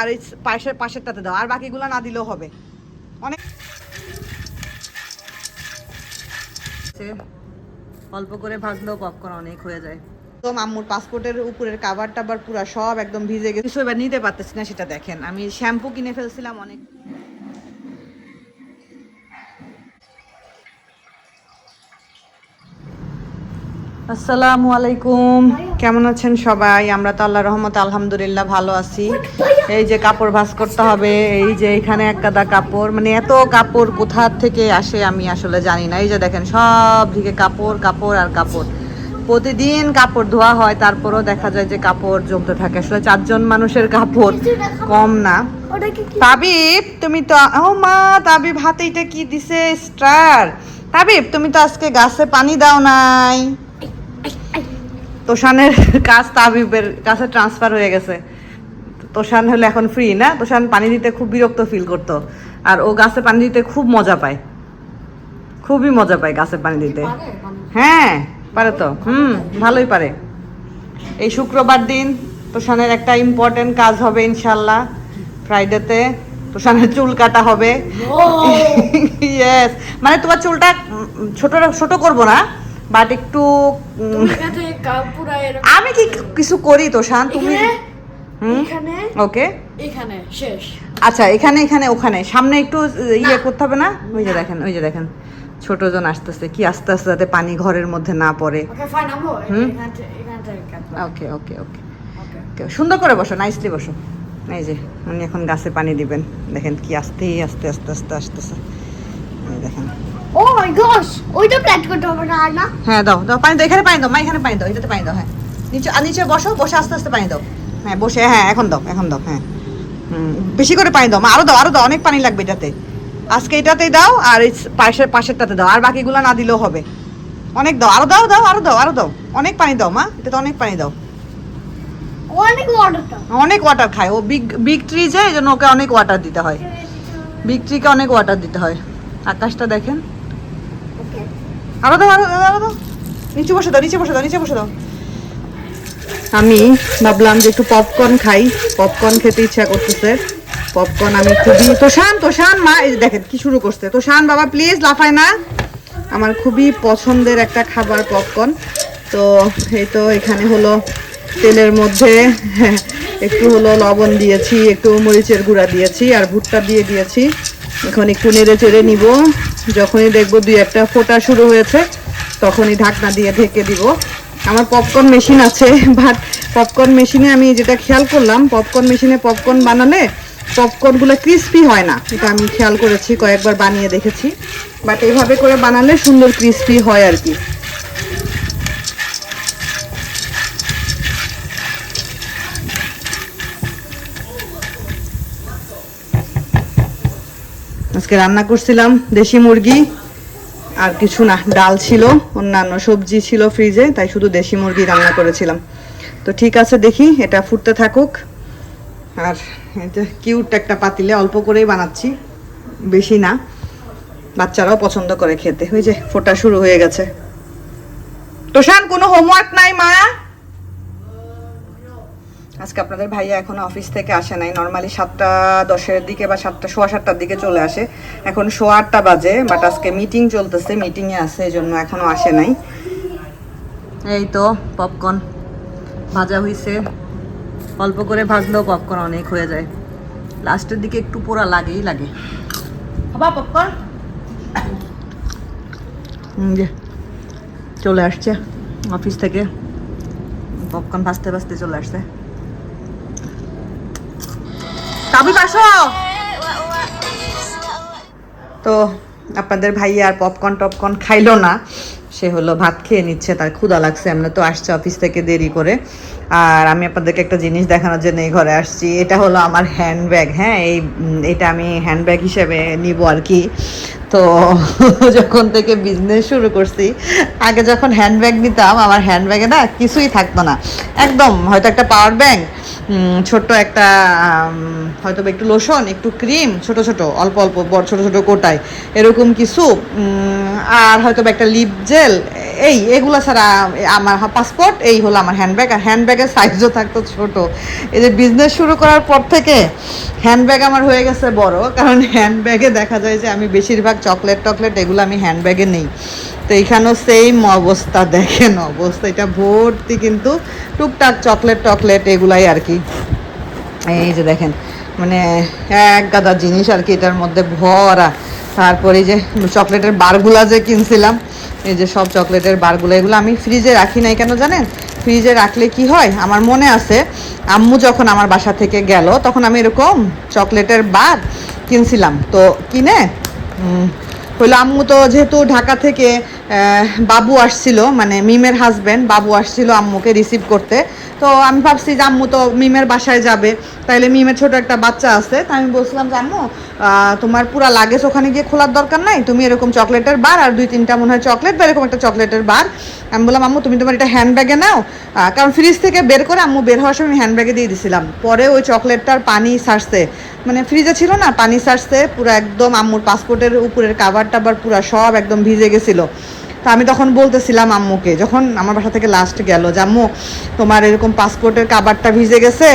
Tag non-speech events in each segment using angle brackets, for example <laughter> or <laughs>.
আর এই পাশের পাশেরটাতে দাও, আর বাকিগুলো না দিলেও হবে। অনেক অল্প করে ভাজলেও পপকর্ন অনেক হয়ে যায়। তো আম্মুর পাসপোর্টের উপরের কাভার টাবার পুরো সব একদম ভিজে গেছে। এবার নিতে পারতেছি না, সেটা দেখেন। আমি শ্যাম্পু কিনে ফেলছিলাম অনেক আসসালামু আলাইকুম। কেমন আছেন সবাই? আমরা তো আল্লাহ রহমত আলহামদুলিল্লাহ ভালো আছি। এই যে কাপড় ভাঁজ করতে হবে। এই যে এখানে এক কাদা কাপড়। মানে এত কাপড় কোথা থেকে আসে আমি আসলে জানি না। এই যে দেখেন, সব দিকে কাপড় কাপড় আর কাপড়। প্রতিদিন কাপড় ধোয়া হয়, তারপরও দেখা যায় যে কাপড় জমতে থাকে। আসলে চারজন মানুষের কাপড় কম না। তাবিব, তুমি তো, ও মা, তাবিব, হাতে এটা কি দিছে? স্টার। তাবিব, তুমি তো আজকে গাছে পানি দাও নাই। তোষানের কাজ তাবিবের কাছে ট্রান্সফার হয়ে গেছে। তোষান হলে এখন ফ্রি না? তোষান পানি দিতে খুব বিরক্ত ফিল করতো। আর ও গাছে পানি দিতে খুব মজা পায়। খুবই মজা পায় গাছে পানি দিতে। হ্যাঁ পারে তো। হুম ভালোই পারে। এই শুক্রবার দিন তোষানের একটা ইম্পর্টেন্ট কাজ হবে ইনশাল্লাহ ফ্রাইডেতে তোষানের চুল কাটা হবে। ইয়েস <laughs> মানে তোমার চুলটা ছোট ছোট করব না। বাট একটু আমি কি কিছু করি তোষান তুমি? এখানে ওকে। এখানে শেষ। আচ্ছা এখানে এখানে ওখানে। সামনে একটু ইয়ে করতে হবে না? ওই যে দেখেন ওই যে দেখেন। ছোট জন আসতেছে কি আস্তে আস্তে যাতে পানি ঘরের মধ্যে না পড়ে। ওকে ওকে ওকে ওকে। ওকে। ওকে, সুন্দর করে বসো নাইসলি বসো। এই যে উনি এখন গাছে পানি দিবেন। দেখেন কি আস্তে আস্তে আস্তে আস্তে আসতেছে। দেখেন। ও মাই গশ ওইটা করতে হবে না আর না? হ্যাঁ দাও দাও পানি দাও এখানে পানি দাও মা এখানে পানি দাও এটাতে পানি দাও হ্যাঁ। নিচে আর নিচে বসো বসে আস্তে আস্তে পানি দাও। হ্যাঁ বসে হ্যাঁ এখন দাও এখন দাও হ্যাঁ। বেশি করে পানি দাও মা আরও দাও আরও দাও অনেক পানি লাগবে এটাতে। আজকে এটাতেই দাও আর এই পাশের পাশেরটাতে দাও আর বাকিগুলো না দিলেও হবে। অনেক দাও আরও দাও দাও আরও দাও আরও দাও অনেক পানি দাও মা এটাতে অনেক পানি দাও। অনেক ওয়াটারটা অনেক ওয়াটার খায় ও বিগ বিগ ট্রি যে এই জন্য ওকে অনেক ওয়াটার দিতে হয়। বিগ ট্রিকে অনেক ওয়াটার দিতে হয়। আকাশটা দেখেন। আরও দাও, আরও আরও দাও। নিচে বসে দাও, নিচে বসে দাও, নিচে বসে দাও। আমি ভাবলাম যে একটু পপকর্ন খাই। পপকর্ন খেতে ইচ্ছা করতেছে। পপকর্ন আমি খুবই তোষান তোষান, মা, এই দেখেন কি শুরু করছে। তোষান, বাবা প্লিজ লাফায় না। আমার খুবই পছন্দের একটা খাবার পপকর্ন তো এই তো এখানে হলো তেলের মধ্যে, একটু হলো লবণ দিয়েছি, একটু মরিচের গুঁড়া দিয়েছি, আর ভুট্টা দিয়ে দিয়েছি। এখন একটু নেড়ে চেড়ে নিব। যখনই দেখব দুই একটা ফোটা শুরু হয়েছে, তখনই ঢাকনা দিয়ে ঢেকে দিব। আমার পপকর্ন মেশিন আছে বাট পপকর্ন মেশিনে আমি যেটা খেয়াল করলাম পপকর্ন মেশিনে পপকর্ন বানালে পপকর্নগুলো ক্রিস্পি হয় না। এটা আমি খেয়াল করেছি, কয়েকবার বানিয়ে দেখেছি। বাট এইভাবে করে বানালে সুন্দর ক্রিস্পি হয় আর কি। আজকে রান্না করছিলাম দেশি মুরগি, আর কিছু না, ডাল ছিল, অন্যান্য সবজি ছিল ফ্রিজে তাই শুধু দেশি মুরগি রান্না করেছিলাম। তো ঠিক আছে, দেখি এটা ফুটতে থাকুক। আর এটা কিউট একটা পাতিলে অল্প করেই বানাচ্ছি, বেশি না। বাচ্চারাও পছন্দ করে খেতে। ওই যে ফোটা শুরু হয়ে গেছে। তোষান, কোনো হোমওয়ার্ক নাই, মা? আজকে আপনাদের ভাইয়া এখনও অফিস থেকে আসে নাই। নর্মালি সাতটা দশের দিকে বা সাতটা সোয়া সাতটার দিকে চলে আসে। এখন সোয়া আটটা বাজে বাট আজকে মিটিং চলতেছে মিটিংয়ে আছে এই জন্য এখনও আসে নাই। এই তো পপকর্ন ভাজা হইছে। অল্প করে ভাজলেও পপকর্ন অনেক হয়ে যায়। লাস্টের দিকে একটু পোড়া লাগেই লাগে। বাবা পপকর্ন যে চলে আসছে অফিস থেকে। পপকর্ন ভাজতে ভাজতে চলে আসছে। তো আপনাদের ভাইয়া আর পপকর্ন টপকর্ন খাইলো না। সে হলো ভাত খেয়ে নিচ্ছে, তার ক্ষুদা লাগছে। আমরা তো আসছে অফিস থেকে দেরি করে। আর আমি আপনাদেরকে একটা জিনিস দেখানোর জন্য এই ঘরে আসছি। এটা হলো আমার হ্যান্ডব্যাগ হ্যাঁ? এই, এটা আমি হ্যান্ডব্যাগ হিসেবে নিব আর কি। তো <laughs> যখন থেকে বিজনেস শুরু করছি, আগে যখন হ্যান্ডব্যাগ নিতাম, আমার হ্যান্ডব্যাগে না কিছুই থাকতো না। একদম, হয়তো একটা পাওয়ার ব্যাংক ছোট্ট একটা হয়তো একটু লোশন একটু ক্রিম ছোট ছোট, অল্প অল্প, বড়, ছোট ছোট কোটায়। এরকম কিছু আর হয়তো একটা লিপ জেল এই, এগুলো ছাড়া আমার পাসপোর্ট এই হলো আমার হ্যান্ডব্যাগ আর হ্যান্ডব্যাগের সাইজও থাকতো ছোট। এই যে বিজনেস শুরু করার পর থেকে হ্যান্ডব্যাগ আমার হয়ে গেছে বড়, কারণ হ্যান্ডব্যাগে দেখা যায় যে আমি বেশিরভাগ চকলেট টকলেট এগুলো আমি হ্যান্ডব্যাগে নেই। তো এইখানেও সেম অবস্থা, দেখেন অবস্থা, এটা ভর্তি কিন্তু টুকটাক চকলেট টকলেট এগুলাই আর কি। এই যে দেখেন মানে এক গাদা জিনিস আর কি এটার মধ্যে ভরা। তারপরে যে চকলেটের বারগুলা যে কিনছিলাম, এই যে সব চকলেটের বারগুলো, এগুলো আমি ফ্রিজে রাখি নাই কেন জানেন? ফ্রিজে রাখলে কি হয়? আমার মনে আছে, আম্মু যখন আমার বাসা থেকে গেল, তখন আমি এরকম চকলেটের বার কিনছিলাম। তো কিনে হইল আম্মু তো যেহেতু ঢাকা থেকে বাবু আসছিল মানে মিমের হাজব্যান্ড বাবু আসছিল আম্মুকে রিসিভ করতে। তো আমি ভাবছি যে আম্মু তো মিমের বাসায় যাবে, তাইলে মিমের ছোট একটা বাচ্চা আছে। তো আমি বলছিলাম যে, আম্মু তোমার পুরা লাগেজ ওখানে গিয়ে খোলার দরকার নাই? তুমি এরকম চকলেটের বার, আর দুই তিনটা মনে হয় চকলেট বা এরকম একটা চকলেটের বার। আমি বললাম, আম্মু, তুমি তোমার এটা হ্যান্ডব্যাগে নাও। কারণ ফ্রিজ থেকে বের করে আম্মু বের হওয়ার সময় আমি হ্যান্ডব্যাগে দিয়ে দিছিলাম। পরে ওই চকলেটটার পানি সারছে। মানে ফ্রিজে ছিল না, পানি সারছে, পুরো একদম আম্মুর পাসপোর্টের উপরের কাভার টাবার পুরো সব একদম ভিজে গেছিল। তো আমি তখন বলতেছিলাম আম্মুকে, যখন আমার বাসা থেকে লাস্ট গেল যে, আম্মু, তোমার এরকম পাসপোর্টের কাবারটা ভিজে গেছে,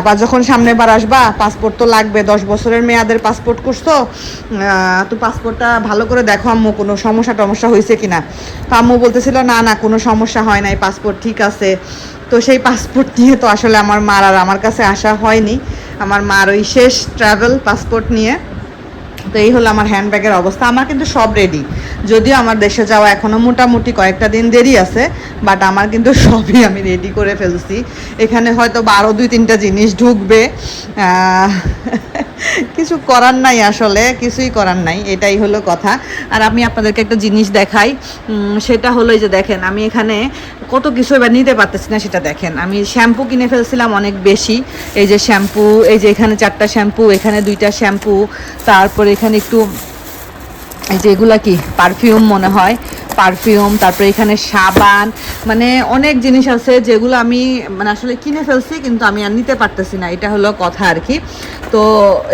আবার যখন সামনে বার আসবা পাসপোর্ট তো লাগবে, দশ বছরের মেয়াদের পাসপোর্ট করছ তো পাসপোর্টটা ভালো করে দেখো আম্মু, কোনো সমস্যা টমস্যা হয়েছে কি না তো আম্মু বলতেছিল, না না, কোনো সমস্যা হয় নাই পাসপোর্ট ঠিক আছে। তো সেই পাসপোর্ট নিয়ে তো আসলে আমার মার আর আমার কাছে আসা হয়নি। আমার মার ওই শেষ ট্রাভেল পাসপোর্ট নিয়ে। তো এই হলো আমার হ্যান্ডব্যাগের অবস্থা। আমার কিন্তু সব রেডি যদিও আমার দেশে যাওয়া এখনও মোটামুটি কয়েকটা দিন দেরি আছে বাট আমার কিন্তু সবই আমি রেডি করে ফেলছি। এখানে হয়তো বা আরও দুই তিনটা জিনিস ঢুকবে। <laughs> কিছু করার নাই আসলে, কিছুই করার নাই, এটাই হলো কথা। আর আমি আপনাদেরকে একটা জিনিস দেখাই। সেটা হলো যে দেখেন, আমি এখানে কত কিছু এবার নিতে পারতেছি না, সেটা দেখেন। আমি শ্যাম্পু কিনে ফেলছিলাম অনেক বেশি। এই যে শ্যাম্পু, এই যে এখানে চারটা শ্যাম্পু, এখানে দুইটা শ্যাম্পু, তারপর এখানে একটু এই যে এগুলা কি, পারফিউম মনে হয়, পারফিউম, তারপরে এখানে সাবান মানে অনেক জিনিস আছে যেগুলো আমি মানে আসলে কিনে ফেলছি, কিন্তু আমি আর নিতে পারতেছি না, এটা হলো কথা আর কি। তো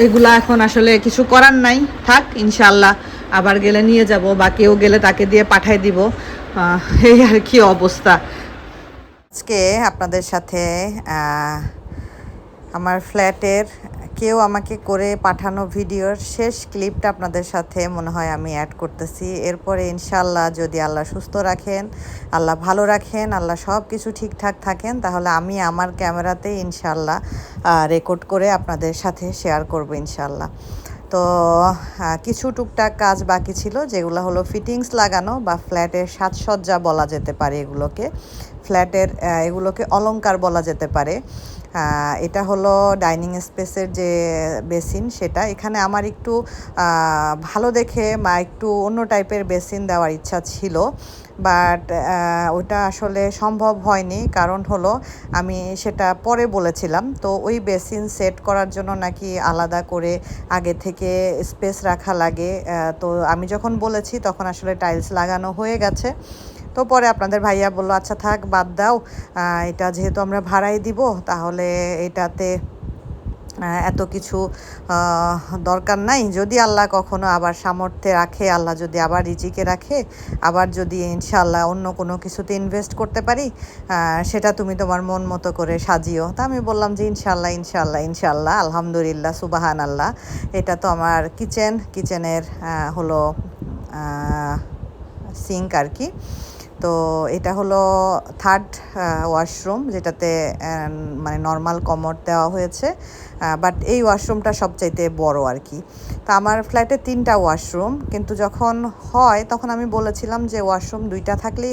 এগুলা এখন আসলে কিছু করার নাই, থাক ইনশাল্লাহ আবার গেলে নিয়ে যাব, বা কেউ গেলে তাকে দিয়ে পাঠাই দিব। এই আর কি অবস্থা। আজকে আপনাদের সাথে আমার ফ্ল্যাটের কেউ আমাকে করে পাঠানো ভিডিওর শেষ ক্লিপটা আপনাদের সাথে মনে হয় আমি অ্যাড করতেছি। এরপরে ইনশাল্লাহ যদি আল্লাহ সুস্থ রাখেন, আল্লাহ ভালো রাখেন, আল্লাহ সব কিছু ঠিকঠাক থাকেন, তাহলে আমি আমার ক্যামেরাতে ইনশাল্লাহ রেকর্ড করে আপনাদের সাথে শেয়ার করব ইনশাল্লাহ তো কিছু টুকটাক কাজ বাকি ছিল, যেগুলো হলো ফিটিংস লাগানো বা ফ্ল্যাটের সাজসজ্জা বলা যেতে পারে এগুলোকে। ফ্ল্যাটের এগুলোকে অলংকার বলা যেতে পারে। এটা হলো ডাইনিং স্পেসের যে বেসিন সেটা। এখানে আমার একটু ভালো দেখে মা একটু অন্য টাইপের বেসিন দেওয়ার ইচ্ছা ছিল। বাট ওটা আসলে সম্ভব হয়নি। কারণ হলো, আমি সেটা পরে বলেছিলাম। তো ওই বেসিন সেট করার জন্য নাকি আলাদা করে আগে থেকে স্পেস রাখা লাগে। তো আমি যখন বলেছি, তখন আসলে টাইলস লাগানো হয়ে গেছে। তো পরে আপনাদের ভাইয়া বলল আচ্ছা থাক, বাদ দাও। এটা যেহেতু আমরা ভাড়াই দিব, তাহলে এটাতে এত কিছু দরকার নাই। যদি আল্লাহ কখনো আবার সামর্থ্যে রাখে, আল্লাহ যদি আবার রিজিকে রাখে, আবার যদি ইনশাল্লাহ অন্য কোনো কিছুতে ইনভেস্ট করতে পারি সেটা তুমি তোমার মন মতো করে সাজিও। তা আমি বললাম যে ইনশাল্লাহ ইনশাল্লাহ ইনশাল্লাহ আলহামদুলিল্লাহ সুবাহান আল্লাহ এটা তো আমার কিচেন, কিচেনের হলো সিঙ্ক আর কি। তো এটা হলো থার্ড ওয়াশরুম যেটাতে মানে নর্মাল কমোড দেওয়া হয়েছে। বাট এই ওয়াশরুমটা সবচাইতে বড় আর কি। তা আমার ফ্ল্যাটে তিনটা ওয়াশরুম কিন্তু যখন হয় তখন আমি বলেছিলাম যে ওয়াশরুম দুইটা থাকলেই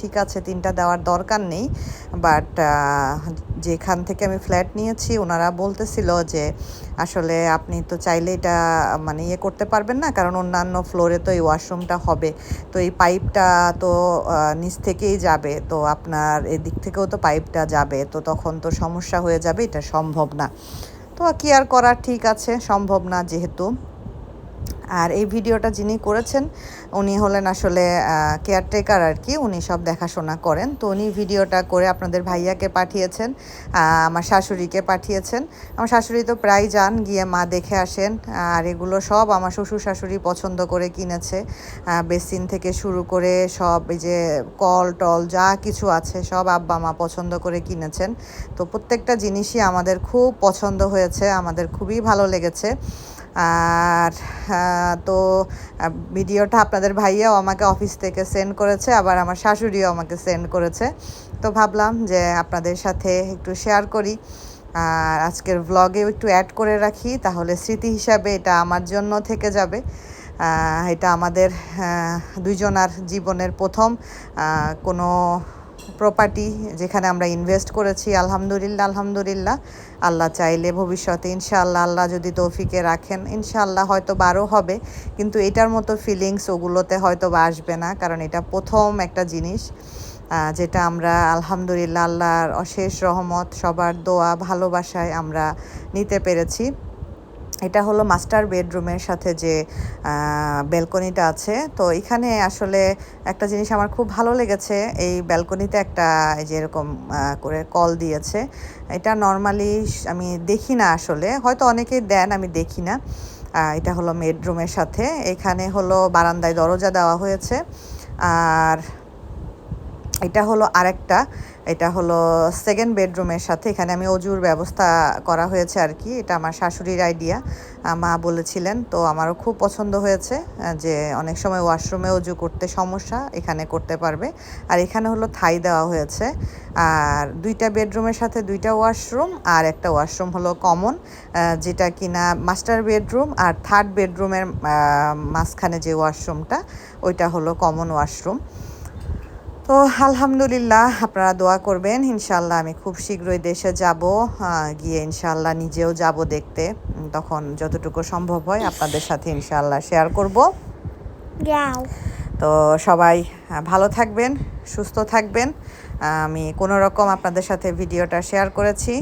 ঠিক আছে, তিনটা দেওয়ার দরকার নেই। বাট যেখান থেকে আমি ফ্ল্যাট নিয়েছি, ওনারা বলতেছিল যে আসলে আপনি তো চাইলে এটা মানে ইয়ে করতে পারবেন না, কারণ অন্যান্য ফ্লোরে তো এই ওয়াশরুমটা হবে। তো এই পাইপটা তো নিচ থেকেই যাবে, তো আপনার এদিক থেকেও তো পাইপটা যাবে, তো তখন তো সমস্যা হয়ে যাবে, এটা সম্ভব না। তো কি আর করার, ঠিক আছে, সম্ভব না যেহেতু। আর এই ভিডিওটা যিনি করেছেন, উনি হলেন আসলে কেয়ারটেকার আর কি, উনি সব দেখাশোনা করেন। তো উনি ভিডিওটা করে আপনাদের ভাইয়াকে পাঠিয়েছেন আমার শাশুড়িকে পাঠিয়েছেন। আমার শাশুড়ি তো প্রায় যান, গিয়ে মা দেখে আসেন। আর এগুলো সব আমার শ্বশুর শাশুড়ি পছন্দ করে কিনেছে। বেসিন থেকে শুরু করে সব এই যে কল টল যা কিছু আছে, সব আব্বা মা পছন্দ করে কিনেছেন। তো প্রত্যেকটা জিনিসই আমাদের খুব পছন্দ হয়েছে, আমাদের খুবই ভালো লেগেছে। আর তো ভিডিওটা আপনাদের ভাইয়াও আমাকে অফিস থেকে সেন্ড করেছে, আবার আমার শাশুড়িও আমাকে সেন্ড করেছে। তো ভাবলাম যে আপনাদের সাথে একটু শেয়ার করি। আর আজকের ব্লগেও একটু অ্যাড করে রাখি, তাহলে স্মৃতি হিসাবে এটা আমার জন্য থেকে যাবে। এটা আমাদের দুইজনার জীবনের প্রথম কোনো প্রপার্টি যেখানে আমরা ইনভেস্ট করেছি, আলহামদুলিল্লাহ আলহামদুলিল্লাহ। আল্লাহ চাইলে ভবিষ্যতে ইনশাআল্লাহ, আল্লাহ যদি তৌফিকে রাখেন, ইনশাআল্লাহ হয়তো বারো হবে। কিন্তু এটার মতো ফিলিংস ওগুলোতে হয়তো বা আসবে না, কারণ এটা প্রথম একটা জিনিস যেটা আমরা আলহামদুলিল্লাহ, আল্লাহর অশেষ রহমত, সবার দোয়া, ভালোবাসায় আমরা নিতে পেরেছি। এটা হলো মাস্টার বেডরুমের সাথে যে ব্যালকনিটা আছে। তো এখানে আসলে একটা জিনিস আমার খুব ভালো লেগেছে, এই ব্যালকনিতে একটা যে এরকম করে কল দিয়েছে। এটা নর্মালি আমি দেখি না আসলে, হয়তো অনেকেই দেন, আমি দেখি না। এটা হলো বেডরুমের সাথে। এখানে হলো বারান্দায় দরজা দেওয়া হয়েছে। আর এটা হলো আরেকটা। এটা হলো সেকেন্ড বেডরুমের সাথে। এখানে আমি অজুর ব্যবস্থা করা হয়েছে আর কি। এটা আমার শাশুড়ির আইডিয়া মা বলেছিলেন, তো আমারও খুব পছন্দ হয়েছে যে অনেক সময় ওয়াশরুমে অজু করতে সমস্যা, এখানে করতে পারবে। আর এখানে হলো থাই দেওয়া হয়েছে। আর দুইটা বেডরুমের সাথে দুইটা ওয়াশরুম আর একটা ওয়াশরুম হলো কমন যেটা কিনা মাস্টার বেডরুম আর থার্ড বেডরুমের মাঝখানে যে ওয়াশরুমটা ওইটা হলো কমন ওয়াশরুম তো আলহামদুলিল্লাহ আপনারা দোয়া করবেন। ইনশাল্লাহ আমি খুব শীঘ্রই দেশে যাব। গিয়ে ইনশাল্লাহ নিজেও যাব দেখতে। তখন যতটুকু সম্ভব হয় আপনাদের সাথে ইনশাল্লাহ শেয়ার করব. তো সবাই ভালো থাকবেন সুস্থ থাকবেন। আমি কোনো রকম আপনাদের সাথে ভিডিওটা শেয়ার করেছি।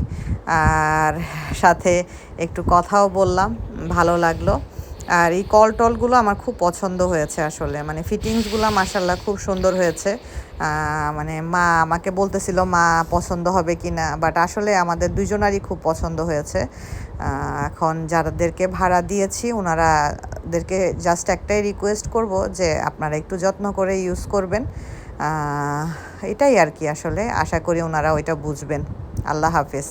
আর সাথে একটু কথাও বললাম ভালো লাগল। আর এই কল টলগুলো আমার খুব পছন্দ হয়েছে আসলে। মানে ফিটিংসগুলো মাসাল্লাহ খুব সুন্দর হয়েছে। মানে মা আমাকে বলতেছিল, মা, পছন্দ হবে কি না? বাট আসলে আমাদের দুজনারই খুব পছন্দ হয়েছে। এখন যাদেরকে ভাড়া দিয়েছি ওনারাদেরকে জাস্ট একটাই রিকোয়েস্ট করব যে আপনারা একটু যত্ন করে ইউজ করবেন। এটাই আর কি আসলে। আশা করি ওনারা ওইটা বুঝবেন। আল্লাহ হাফেজ।